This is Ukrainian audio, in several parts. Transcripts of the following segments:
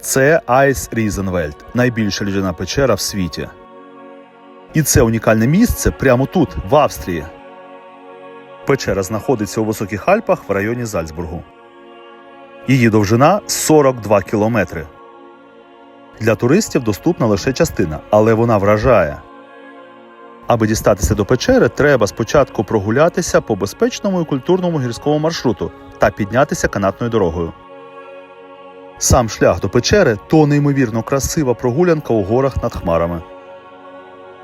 Це Айс Різенвельд, найбільша людяна печера в світі. І це унікальне місце прямо тут, в Австрії. Печера знаходиться у високих Альпах в районі Зальцбургу. Її довжина 42 кілометри. Для туристів доступна лише частина, але вона вражає. Аби дістатися до печери, треба спочатку прогулятися по безпечному і культурному гірському маршруту та піднятися канатною дорогою. Сам шлях до печери то неймовірно красива прогулянка у горах над хмарами.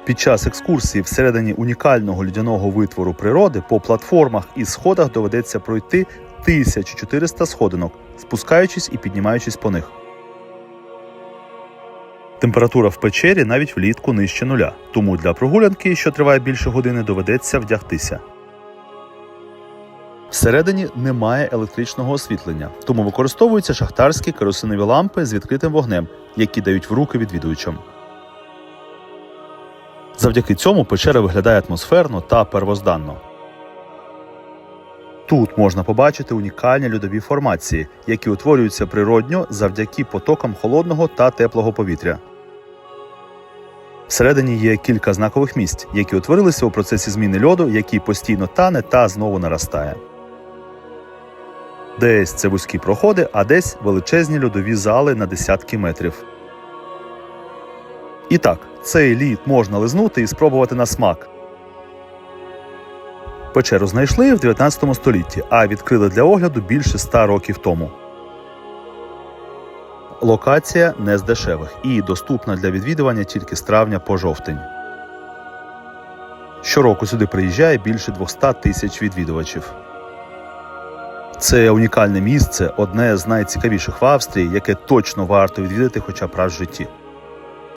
Під час екскурсії всередині унікального людяного витвору природи по платформах і сходах доведеться пройти 1400 сходинок, спускаючись і піднімаючись по них. Температура в печері навіть влітку нижче нуля, тому для прогулянки, що триває більше години, доведеться вдягтися. Всередині немає електричного освітлення, тому використовуються шахтарські керосинові лампи з відкритим вогнем, які дають в руки відвідувачам. Завдяки цьому печера виглядає атмосферно та первозданно. Тут можна побачити унікальні льодові формації, які утворюються природньо завдяки потокам холодного та теплого повітря. Всередині є кілька знакових місць, які утворилися у процесі зміни льоду, який постійно тане та знову наростає. Десь це вузькі проходи, а десь величезні льодові зали на десятки метрів. І так, цей лід можна лизнути і спробувати на смак. Печеру знайшли в 19 столітті, а відкрили для огляду більше 100 років тому. Локація не з дешевих і доступна для відвідування тільки з травня по жовтень. Щороку сюди приїжджає більше 200 тисяч відвідувачів. Це унікальне місце, одне з найцікавіших в Австрії, яке точно варто відвідати хоча б раз в житті.